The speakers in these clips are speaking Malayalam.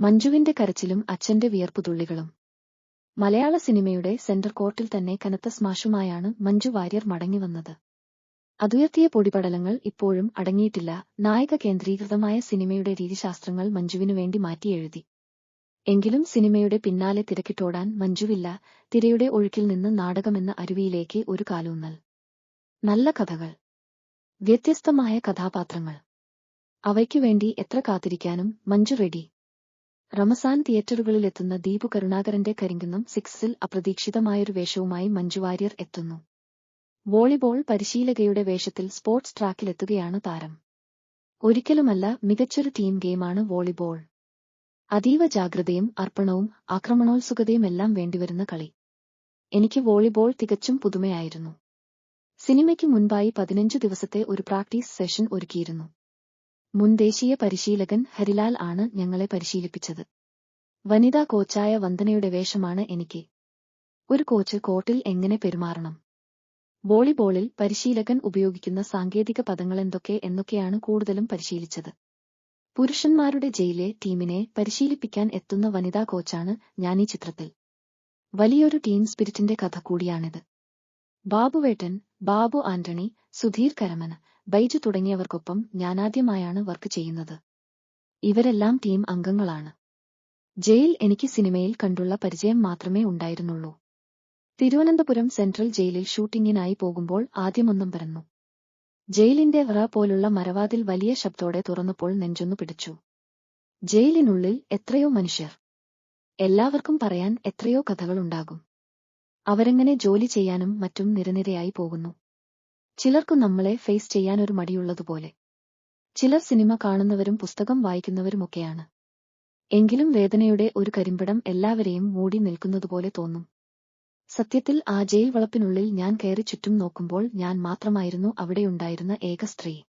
മഞ്ജുവിന്റെ കരച്ചിലും അച്ഛന്റെ വിയർപ്പുതുള്ളികളും മലയാള സിനിമയുടെ സെന്റർ കോർട്ടിൽ തന്നെ കനത്ത സ്മാഷുമായാണ് മഞ്ജു വാര്യർ മടങ്ങിവന്നത് അതുയർത്തിയ പൊടിപടലങ്ങൾ ഇപ്പോഴും അടങ്ങിയിട്ടില്ല. നായക കേന്ദ്രീകൃതമായ സിനിമയുടെ രീതിശാസ്ത്രങ്ങൾ മഞ്ജുവിനു വേണ്ടി മാറ്റിയെഴുതി എങ്കിലും സിനിമയുടെ പിന്നാലെ തിരക്കിട്ടോടാൻ മഞ്ജുവില്ല. തിരയുടെ ഒഴുക്കിൽ നിന്ന് നാടകമെന്ന അരുവിയിലേക്ക് ഒരു കാലൂന്നൽ. നല്ല കഥകൾ. വ്യത്യസ്തമായ കഥാപാത്രങ്ങൾ. അവയ്ക്കുവേണ്ടി എത്ര കാത്തിരിക്കാനും മഞ്ജു റെഡി. റമസാൻ തിയേറ്ററുകളിലെത്തുന്ന ദീപു കരുണാകരന്റെ കരിങ്കുന്നം സിക്സിൽ അപ്രതീക്ഷിതമായൊരു വേഷവുമായി മഞ്ജുവാര്യർ എത്തുന്നു. വോളിബോൾ പരിശീലകയുടെ വേഷത്തിൽ സ്പോർട്സ് ട്രാക്കിലെത്തുകയാണ് താരം. ഒരിക്കലുമല്ല മികച്ചൊരു ടീം ഗെയിമാണ് വോളിബോൾ. അതീവ ജാഗ്രതയും അർപ്പണവും ആക്രമണോത്സുകതയുമെല്ലാം വേണ്ടിവരുന്ന കളി. എനിക്ക് വോളിബോൾ തികച്ചും പുതുമയായിരുന്നു. സിനിമയ്ക്ക് മുൻപായി പതിനഞ്ചു ദിവസത്തെ ഒരു പ്രാക്ടീസ് സെഷൻ ഒരുക്കിയിരുന്നു. മുൻ ദേശീയ പരിശീലകൻ ഹരിലാൽ ആണ് ഞങ്ങളെ പരിശീലിപ്പിച്ചത്. വനിതാ കോച്ചായ വന്ദനയുടെ വേഷമാണ് എനിക്ക്. ഒരു കോച്ച് കോർട്ടിൽ എങ്ങനെ പെരുമാറണം? വോളിബോളിൽ പരിശീലകൻ ഉപയോഗിക്കുന്ന സാങ്കേതിക പദങ്ങളെന്തൊക്കെ എന്നൊക്കെയാണ് കൂടുതലും പരിശീലിച്ചത്. പുരുഷന്മാരുടെ ജയിലെ ടീമിനെ പരിശീലിപ്പിക്കാൻ എത്തുന്ന വനിതാ കോച്ചാണ് ഞാൻ ഈ ചിത്രത്തിൽ. വലിയൊരു ടീം സ്പിരിറ്റിന്റെ കഥ കൂടിയാണിത്. ബാബുവേട്ടൻ ബാബു ആന്റണി സുധീർ കരമന ബൈജു തുടങ്ങിയവർക്കൊപ്പം ഞാനാദ്യമായാണ് വർക്ക് ചെയ്യുന്നത്. ഇവരെല്ലാം ടീം അംഗങ്ങളാണ്. ജയിൽ എനിക്ക് സിനിമയിൽ കണ്ടുള്ള പരിചയം മാത്രമേ ഉണ്ടായിരുന്നുള്ളൂ. തിരുവനന്തപുരം സെൻട്രൽ ജയിലിൽ ഷൂട്ടിങ്ങിനായി പോകുമ്പോൾ ആദ്യമൊന്നും പരന്നു. ജയിലിന്റെ വറ പോലുള്ള മരവാതിൽ വലിയ ശബ്ദോടെ തുറന്നപ്പോൾ നെഞ്ചൊന്നു പിടിച്ചു. ജയിലിനുള്ളിൽ എത്രയോ മനുഷ്യർ. എല്ലാവർക്കും പറയാൻ എത്രയോ കഥകളുണ്ടാകും. അവരെങ്ങനെ ജോലി ചെയ്യാനും മറ്റും നിരനിരയായി പോകുന്നു. ചിലർക്കു നമ്മളെ ഫേസ് ചെയ്യാൻ ഒരു മടിയുള്ളതുപോലെ. ചിലർ സിനിമ കാണുന്നവരും പുസ്തകം വായിക്കുന്നവരുമൊക്കെയാണ്. എങ്കിലും വേദനയുടെ ഒരു കരിമ്പടം എല്ലാവരെയും മൂടി നിൽക്കുന്നതുപോലെ തോന്നും. സത്യത്തിൽ ആ ജയിൽ വളപ്പിനുള്ളിൽ ഞാൻ കയറി ചുറ്റും നോക്കുമ്പോൾ ഞാൻ മാത്രമായിരുന്നു അവിടെയുണ്ടായിരുന്ന ഏക സ്ത്രീ.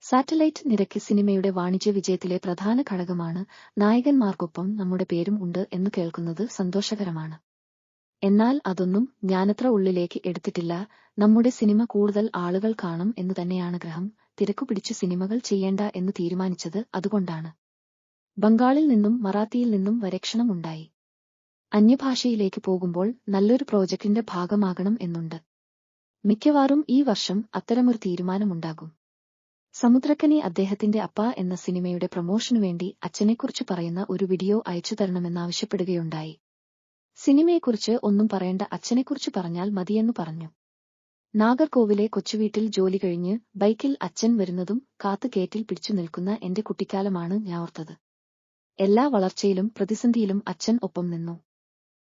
സാറ്റലൈറ്റ് നിരക്ക് സിനിമയുടെ വാണിജ്യ വിജയത്തിലെ പ്രധാന ഘടകമാണ്. നായകന്മാർക്കൊപ്പം നമ്മുടെ പേരും ഉണ്ട് എന്ന് കേൾക്കുന്നത് സന്തോഷകരമാണ്. എന്നാൽ അതൊന്നും ഞാനത്ര ഉള്ളിലേക്ക് എടുത്തിട്ടില്ല. നമ്മുടെ സിനിമ കൂടുതൽ ആളുകൾ കാണും എന്ന് തന്നെയാണ് ഗ്രഹം. തിരക്കുപിടിച്ചു സിനിമകൾ ചെയ്യേണ്ട എന്ന് തീരുമാനിച്ചത് അതുകൊണ്ടാണ്. ബംഗാളിൽ നിന്നും മറാത്തിയിൽ നിന്നും വരക്ഷണമുണ്ടായി. അന്യഭാഷയിലേക്ക് പോകുമ്പോൾ നല്ലൊരു പ്രോജക്റ്റിന്റെ ഭാഗമാകണം എന്നുണ്ട്. മിക്കവാറും ഈ വർഷം അത്തരമൊരു തീരുമാനമുണ്ടാകും. സമുദ്രക്കനി അദ്ദേഹത്തിന്റെ അപ്പ എന്ന സിനിമയുടെ പ്രമോഷനു വേണ്ടി അച്ഛനെക്കുറിച്ച് പറയുന്ന ഒരു വീഡിയോ അയച്ചു തരണമെന്നാവശ്യപ്പെടുകയുണ്ടായി. സിനിമയെക്കുറിച്ച് ഒന്നും പറയേണ്ട അച്ഛനെക്കുറിച്ച് പറഞ്ഞാൽ മതിയെന്നു പറഞ്ഞു. നാഗർകോവിലെ കൊച്ചുവീട്ടിൽ ജോലി കഴിഞ്ഞ് ബൈക്കിൽ അച്ഛൻ വരുന്നതും കാത്തു കേറ്റിൽ പിടിച്ചു നിൽക്കുന്ന എന്റെ കുട്ടിക്കാലമാണ് ഞാൻ ഓർത്തത് എല്ലാ വളർച്ചയിലും പ്രതിസന്ധിയിലും അച്ഛൻ ഒപ്പം നിന്നു.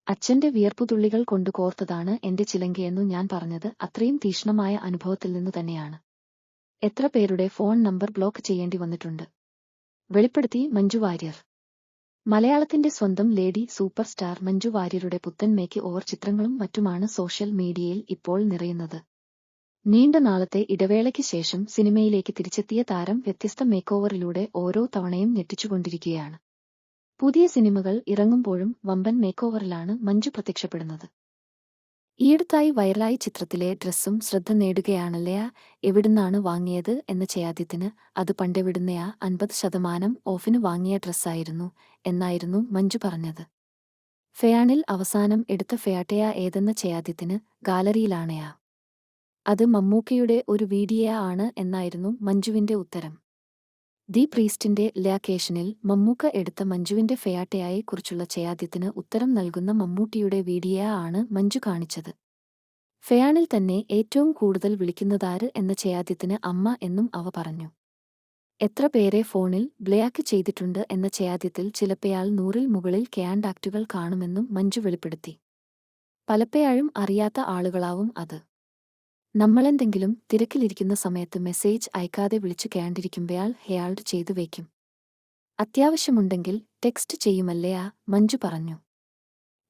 അച്ഛന്റെ വിയർപ്പുതുള്ളികൾ കൊണ്ടു കോർത്തതാണ് എന്റെ ചിലങ്കയെന്നു ഞാൻ പറഞ്ഞത് അത്രയും തീഷ്ണമായ അനുഭവത്തിൽ നിന്നു തന്നെയാണ്. എത്ര പേരുടെ ഫോൺ നമ്പർ ബ്ലോക്ക് ചെയ്യേണ്ടി വന്നിട്ടുണ്ട്. വെളിപ്പെടുത്തി മഞ്ജു വാര്യർ. മലയാളത്തിന്റെ സ്വന്തം ലേഡി സൂപ്പർ സ്റ്റാർ മഞ്ജു വാര്യരുടെ പുത്തൻ മേക്ക് ഓവർ ചിത്രങ്ങളും മറ്റുമാണ് സോഷ്യൽ മീഡിയയിൽ ഇപ്പോൾ നിറയുന്നത്. നീണ്ട നാളത്തെ ഇടവേളയ്ക്ക് ശേഷം സിനിമയിലേക്ക് തിരിച്ചെത്തിയ താരം വ്യത്യസ്ത മേക്കോവറിലൂടെ ഓരോ തവണയും ഞെട്ടിച്ചുകൊണ്ടിരിക്കുകയാണ്. പുതിയ സിനിമകൾ ഇറങ്ങുമ്പോഴും വമ്പൻ മേക്കോവറിലാണ് മഞ്ജു പ്രത്യക്ഷപ്പെടുന്നത്. ഈയടുത്തായി വൈറലായി ചിത്രത്തിലെ ഡ്രസ്സും ശ്രദ്ധ നേടുകയാണല്ലയാ എവിടുന്നാണ് വാങ്ങിയത് എന്ന ചെയ്യാദ്യത്തിന് അത് പണ്ടെവിടുന്നയാ അൻപത് ശതമാനം ഓഫിന് വാങ്ങിയ ഡ്രസ്സായിരുന്നു എന്നായിരുന്നു മഞ്ജു പറഞ്ഞത്. ഫെയാണിൽ അവസാനം എടുത്ത ഫെയാട്ടയാ ഏതെന്ന ചെയ്യാദ്യത്തിന് ഗാലറിയിലാണയാ. അത് മമ്മൂക്കയുടെ ഒരു വീഡിയോ ആണ് എന്നായിരുന്നു മഞ്ജുവിന്റെ ഉത്തരം. ദി പ്രീസ്റ്റിന്റെ ലാക്കേഷനിൽ മമ്മൂക്ക എടുത്ത മഞ്ജുവിന്റെ ഫെയാട്ടയായെ കുറിച്ചുള്ള ചയാദ്യത്തിന് ഉത്തരം നൽകുന്ന മമ്മൂട്ടിയുടെ വീഡിയോ ആണ് മഞ്ജു കാണിച്ചത്. ഫെയാണിൽ തന്നെ ഏറ്റവും കൂടുതൽ വിളിക്കുന്നതാര് എന്ന ചയാദ്യത്തിന് അമ്മ എന്നും അവ പറഞ്ഞു. എത്ര പേരെ ഫോണിൽ ബ്ലാക്ക് ചെയ്തിട്ടുണ്ട് എന്ന ചയാദ്യത്തിൽ ചിലപ്പയാൾ നൂറിൽ മുകളിൽ ക്യാൻഡാക്റ്റുകൾ കാണുമെന്നും മഞ്ജു വെളിപ്പെടുത്തി. പലപ്പോഴും അറിയാത്ത ആളുകളാവും അത്. നമ്മളെന്തെങ്കിലും തിരക്കിലിരിക്കുന്ന സമയത്ത് മെസ്സേജ് അയക്കാതെ വിളിച്ചു കേണ്ടിരിക്കുമ്പയാൾ ഹെയാൾഡ് ചെയ്തു വയ്ക്കും. അത്യാവശ്യമുണ്ടെങ്കിൽ ടെക്സ്റ്റ് ചെയ്യുമല്ലയാ മഞ്ജു പറഞ്ഞു.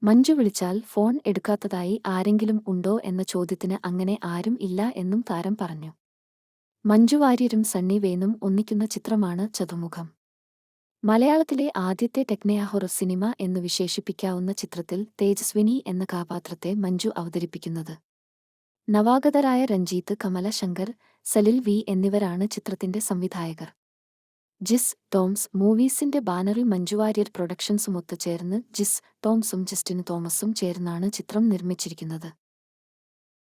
മഞ്ജു വിളിച്ചാൽ ഫോൺ എടുക്കാത്തതായി ആരെങ്കിലും ഉണ്ടോ എന്ന ചോദ്യത്തിന് അങ്ങനെ ആരും ഇല്ല എന്നും താരം പറഞ്ഞു. മഞ്ജു വാര്യരും സണ്ണി വേനും ഒന്നിക്കുന്ന ചിത്രമാണ് ചതുമുഖം. മലയാളത്തിലെ ആദ്യത്തെ ടെക്നയാ ഹൊറർ സിനിമ എന്ന് വിശേഷിപ്പിക്കാവുന്ന ചിത്രത്തിൽ തേജസ്വിനി എന്ന കഥാപാത്രത്തെ മഞ്ജു അവതരിപ്പിക്കുന്നത്. നവാഗതരായ രഞ്ജീത്ത് കമലശങ്കർ സലിൽ വി എന്നിവരാണ് ചിത്രത്തിന്റെ സംവിധായകർ. ജിസ് ടോംസ് മൂവീസിന്റെ ബാനറിൽ മഞ്ജുവാര്യർ പ്രൊഡക്ഷൻസും ഒത്തുചേർന്ന് ജിസ് ടോംസും ജസ്റ്റിന് തോമസും ചേർന്നാണ് ചിത്രം നിർമ്മിച്ചിരിക്കുന്നത്.